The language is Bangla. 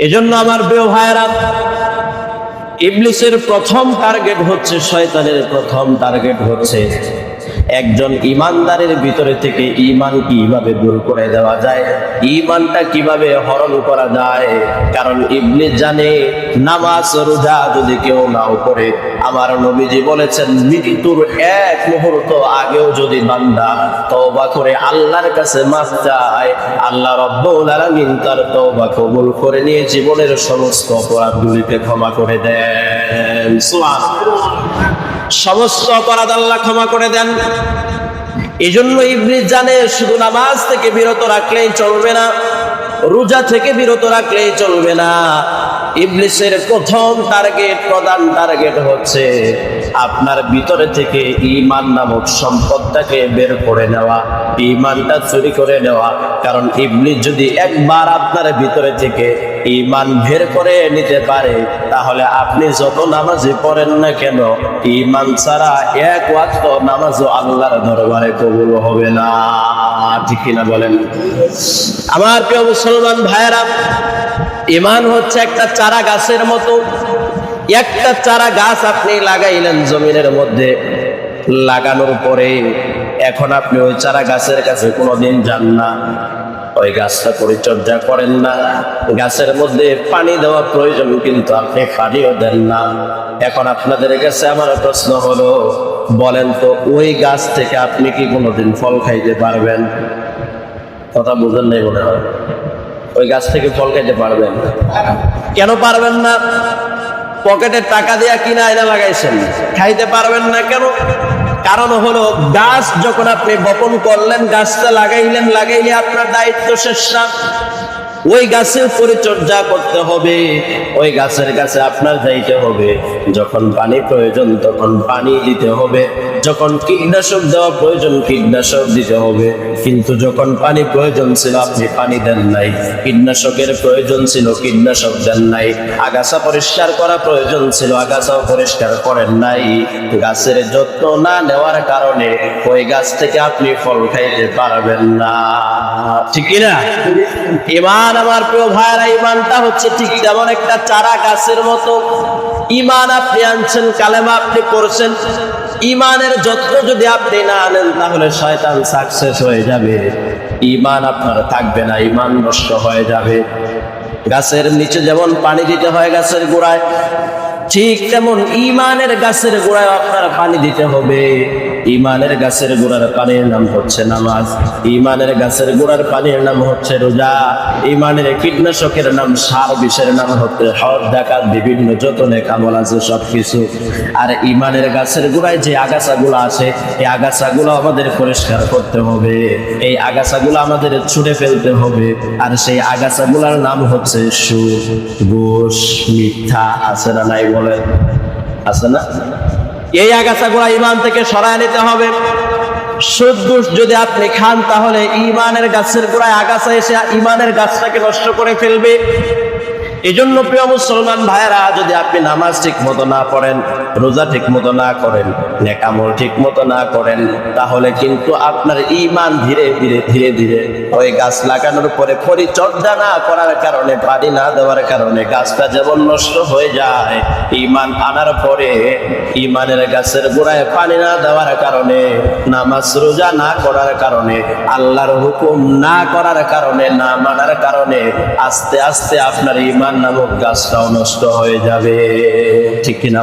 এজন্য আমার প্রিয় ভাইরা ইবলিসের প্রথম টার্গেট হচ্ছে শয়তানের প্রথম টার্গেট হচ্ছে একজন ইমানদারের ভিতরে থেকে ইমান কীভাবে দূর করে দেওয়া যায়? ইমানটা কীভাবে হরণ করা যায়? কারণ ইবনে জানে, নামাজ, রোজা যদি কেউ নাও করে, আমার নবীজি বলেছেন, মৃত্যুর এক মুহূর্ত আগেও যদি বান্দা তওবা করে আল্লাহর কাছে মাফ চায়, আল্লাহ রব্বুল তার তওবা কবুল করে নিয়ে জীবনের সমস্ত অপরাধগুলিকে ক্ষমা করে দেন। সুবহানাল্লাহ। সমস্ত অপরাধ আল্লাহ ক্ষমা করে দেন। এই জন্য ইবলিস জানে শুধু নামাজ থেকে বিরত রাখলেই চলবে না, রোজা থেকে বিরত রাখলেই চলবে না। ইবলিসের প্রথম টার্গেট, প্রধান টার্গেট হচ্ছে আপনার ভিতরে থেকে ইমান নামক সম্পদটাকে বের করে নেওয়া। ইমানটা চুরি করে নেওয়া। কারণ ইবলিস যদি একবার আপনার ভিতরে থেকে ইমান বের করে নিতে পারে, তাহলে আপনি যত নামাজে পড়েন না কেন ইমান ছাড়া এক ওয়াক্ত নামাজও আল্লাহর দরবারে কবুল হবে না। ঠিক কিনা বলেন? আমার প্রিয় মুসলমান ভাইয়েরা ইমান হচ্ছে একটা চারা গাছের মতো। একটা চারা গাছ আপনি লাগাইলেন জমিনের মধ্যে, লাগানোর পরে এখন আপনি ওই চারা গাছের কাছে কোনোদিন যান না। ওই গাছটা পরিচর্যা করেন না। গাছের মধ্যে পানি দেওয়া প্রয়োজন কিন্তু আপনি পানিও দেন না। এখন আপনাদের কাছে আমার প্রশ্ন হলো, বলেন তো, ওই গাছ থেকে আপনি কি কোনোদিন ফল খাইতে পারবেন? কথা বুঝেন নাই মনে হয়। ওই গাছ থেকে ফল খাইতে পারবেন? কেন পারবেন না? পকেটে টাকা দিয়া কিনা আয়না লাগাইছেন। খাইতে পারবেন না কেন? কারণ হলো, গাছ যখন আপনি বপন করলেন, গাছটা লাগাইলেন, লাগাইলে আপনার দায়িত্ব শেষ না। ওই গাছের পরিচর্যা করতে হবে, ওই গাছের কাছে আপনার যাইতে হবে। যখন পানি প্রয়োজন, তখন পানি দিতে হবে। যখন কীটনাশক দেওয়া প্রয়োজন, কীটনাশক দিতে হবে। কিন্তু যখন পানি প্রয়োজন ছিল, আপনি পানি দেন নাই। কীটনাশকের প্রয়োজন ছিল, কীটনাশক দেন নাই। আগাছা পরিষ্কার করা প্রয়োজন ছিল, আগাছাও পরিষ্কার করেন নাই। গাছের যত্ন না নেওয়ার কারণে ওই গাছ থেকে আপনি ফল খাইতে পারবেন না। ঠিক না? ইমান আমার প্রিয় ভাইয়েরা, ইমানটা হচ্ছে ঠিক যেমন একটা চারা গাছের মতো। ইমান আপনি আনছেন, কালেমা আপনি করছেন ইমানের যত্ন যদি আপনি না আনেন তাহলে শয়তান সাকসেস হয়ে যাবে। ইমান আপনার থাকবে না, ইমান নষ্ট হয়ে যাবে। গাছের নিচে যেমন পানি দিতে হয় গাছের গোড়ায়, ঠিক তেমন ইমানের গাছের গোড়ায় আপনার পানি দিতে হবে। ইমানের গাছের গোড়ার পানির নাম হচ্ছে নামাজ। ইমানের গাছের গোড়ার পানির নাম হচ্ছে রোজা। ইমানের কীটনাশকের নাম সার, বিষের নাম হচ্ছে হজ ডাকাত, বিভিন্ন যতনে কামল আছে সব কিছু আর ইমানের গাছের গোড়ায় যে আগাছাগুলো আছে, এই আগাছাগুলো আমাদের পরিষ্কার করতে হবে। এই আগাছাগুলো আমাদের ছুঁড়ে ফেলতে হবে। আর সেই আগাছাগুলোর নাম হচ্ছে সুদ, ঘুষ, মিথ্যা, আছে না নাই বলে আছে না? এই আগাছাগুলা ইমান থেকে সরায় নিতে হবে। সুদ যদি আপনি খান, তাহলে ইমানের গাছের গোড়ায় আগাছা এসে ইমানের গাছটাকে নষ্ট করে ফেলবে। এই জন্য প্রিয় মুসলমান ভাইয়েরা, যদি আপনি নামাজ ঠিক মতো না পড়েন, রোজা ঠিক মতো না করেন, নেকামল ঠিক মতো না করেন, তাহলে কিন্তু আপনার ইমান ধীরে ধীরে ধীরে ধীরে ওই গাছ লাগানোর পরে পরিচর্যা না করার কারণে পানি না দেওয়ার কারণে গাছটা যেমন নষ্ট হয়ে যায় ইমান আনার পরে ইমানের গাছের গোড়ায় পানি না দেওয়ার কারণে, নামাজ রোজা না করার কারণে, আল্লাহর হুকুম না করার কারণে, না মানার কারণে, আস্তে আস্তে আপনার ইমান নামক গাছটাও নষ্ট হয়ে যাবে। ঠিক কিনা